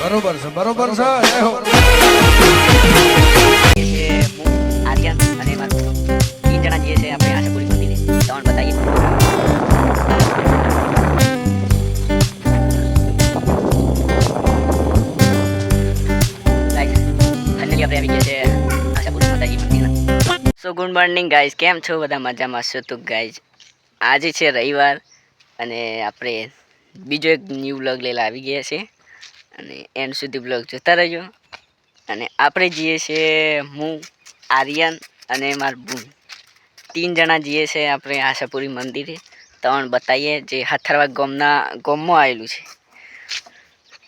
બરોબર છે બરોબર છે જઈએ આપણે આશાપુરી મંદિરે ત્રણ બતાવીએ સો ગુડ મોર્નિંગ ગાઈઝ કેમ છો? બધા મજામાં છો? તો ગાઈઝ આજે છે રવિવાર અને આપણે બીજો એક ન્યૂ વ્લોગ લેલા આવી ગયા છે અને એન્ડ સુધી બ્લોગ જોતા રહેજો. અને આપણે જઈએ છીએ હું, આર્યન અને મારું બૂન. તીન જણા જઈએ છીએ આપણે આશાપુરી મંદિરે. ત્રણ બતાવીએ જે હથરવા ગામના, ગામમાં આવેલું છે.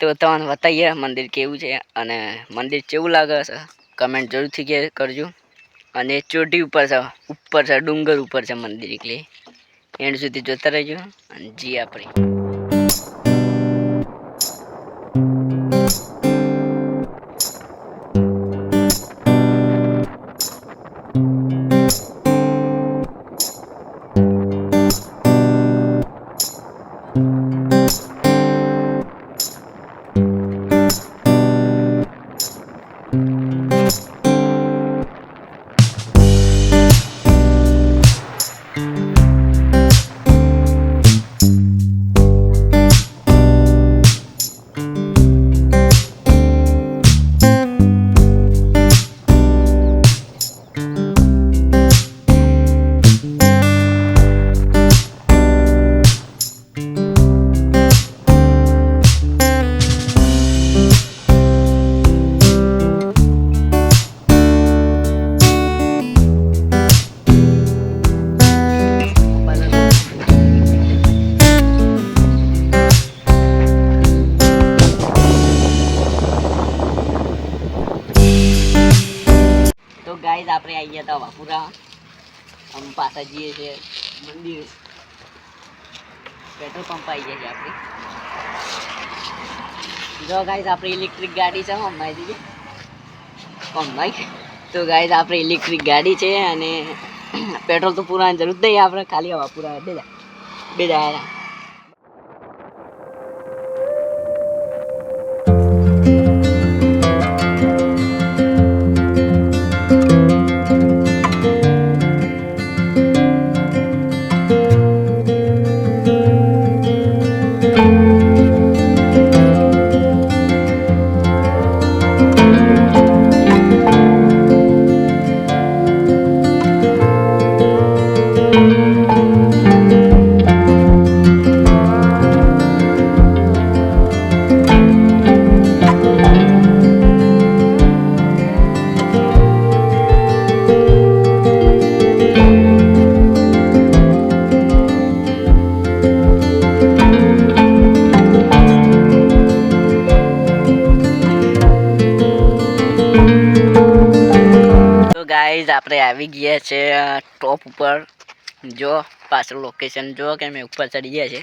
તો તમને બતાવીએ મંદિર કેવું છે અને મંદિર કેવું લાગે છે. કમેન્ટ જરૂરથી કે કરજો. અને ચોટી ઉપર છે ઉપર છે, ડુંગર ઉપર છે મંદિર એટલે. એન્ડ સુધી જોતા રહેજો અને જી આપણે. તો હતા આમ પાછા જઈએ છીએ મંદિર. પેટ્રોલ પંપ આવી ગયા છે આપણે. જો ગાઈઝ આપણે ઇલેક્ટ્રિક ગાડી છે હમણાં જઈએ હમણાં તો ગાઈઝ આપણે ઇલેક્ટ્રિક ગાડી છે અને પેટ્રોલ તો પૂરાની જરૂર નહીં, આપણે ખાલી હવા પૂરા બે જા. બે જા ગાઈઝ આપણે આવી ગયા છે ટોપ ઉપર. જો, પાછળ લોકેશન જો કે અમે ઉપર ચડી ગયા છે.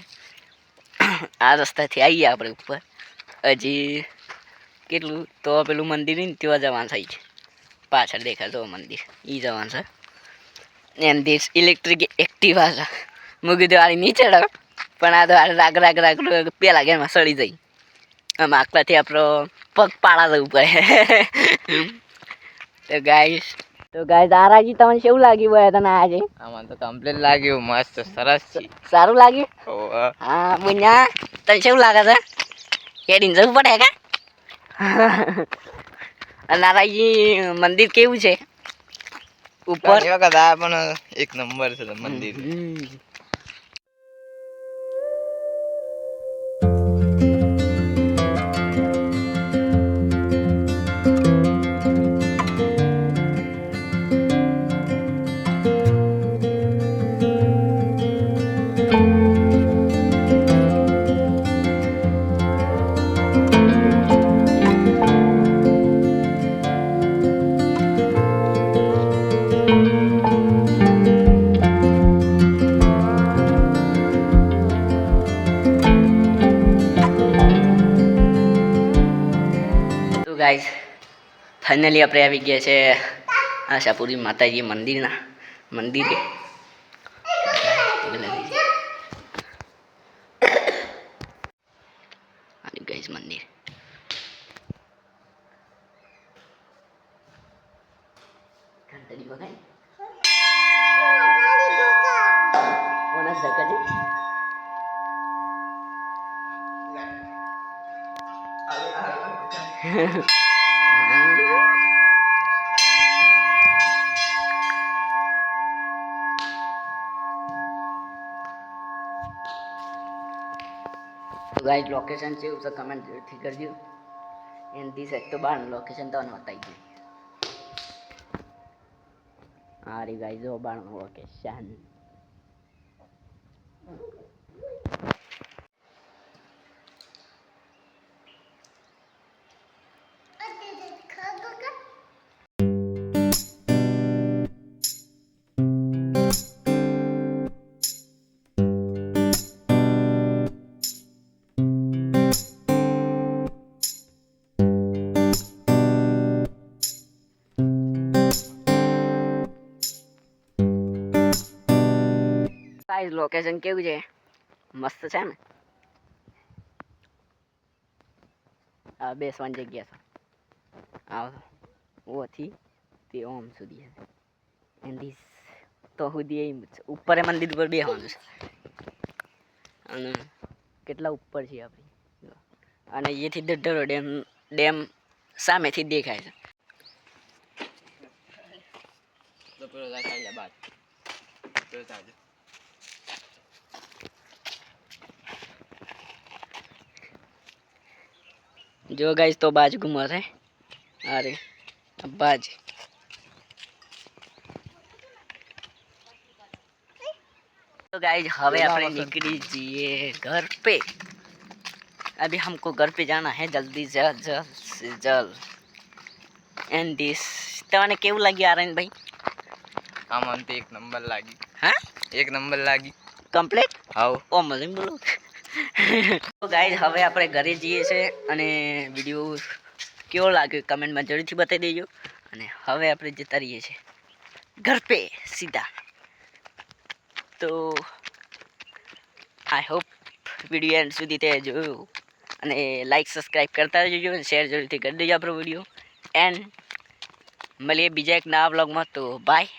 આ રસ્તાથી આવીએ આપણે ઉપર. હજી કેટલું? તો પેલું મંદિર ને, ત્યાં જવાનું થાય છે. પાછળ દેખાતો મંદિર. એ જવાનું છે. એમ એની ઇલેક્ટ્રિક એક્ટિવા છે. મૂકી દેવાળી નહીં ચડાવ પણ આ તો રાગ રાગ રાગ પેલા ગેરમાં સડી જઈ આમ આટલાથી આપણો પગ પાડા જવું પડે તો ગાઈસ તો ગાઈઝ આરાજી તમને કેવું લાગ્યું હોય તને આજે? આમાં તો કમ્પ્લીટ લાગ્યું મસ્ત સરસ છે. સારું લાગ્યું? હા. બુન્યા તને કેવું લાગે છે? કેડીને જવું પડે કે? નારાજી મંદિર કેવું છે? ઉપર? વખત આ પણ એક નંબર છે મંદિર. ગાઈઝ ફાઇનલી આપણે આવી ગયા છે આશાપુરી માતાજી મંદિરના મંદિરે. ગાઈઝ મંદિર. ઘંટડી વગાય ગાઈસ લોકેશન છે ઉસે કમેન્ટ જરૂરથી કરજો. એન્ડ ધીસ એક તો બાર લોકેશન તમને બતાવી દઈએ. આ રી ગાઈ જો બાર લોકેશન ગાઈસ લોકેશન કેવું છે? મસ્ત છે ને? આ બેસવાની જગ્યા છે. આવો ઓથી તે ઓમ સુધી છે એન્ડ ધીસ તો સુધી ઉપર મંદિર પર બેસવાનું છે. અને કેટલા ઉપર છે આપણી? અને એથી દઢડો ડેમ ડેમ સામેથી દેખાય છે. તો પેલો પેલો जो गाइस तो बाज घुमा रहे अरे अब बाज। तो गाइज़ हमें अपने निकली जिए घर पे। अभी हमको घर पे जाना है जल्दी जल्द जल्द से जल्द। एंड दिस तमने केव लगी आ रहे हैं भाई? हम तो एक नंबर लागी। हाँ? एक नंबर लागी। कंप्लीट हाँ। ओ मज़े बोलो। તો ગાઈઝ હવે આપણે ઘરે જઈએ છે અને વીડિયો કેવો લાગ્યો કમેન્ટમાં જરૂરથી બતાવી દેજો. અને હવે આપણે જતા રહીએ છીએ ઘર પે સીધા. તો આઈ હોપ વીડિયો એન્ડ સુધી તે જોયું. અને લાઈક સબસ્ક્રાઈબ કરતા જજો અને શેર જરૂરથી કરી દેજો આપણો વીડિયો એન્ડ મળીએ બીજા એક નવા બ્લોગમાં તો બાય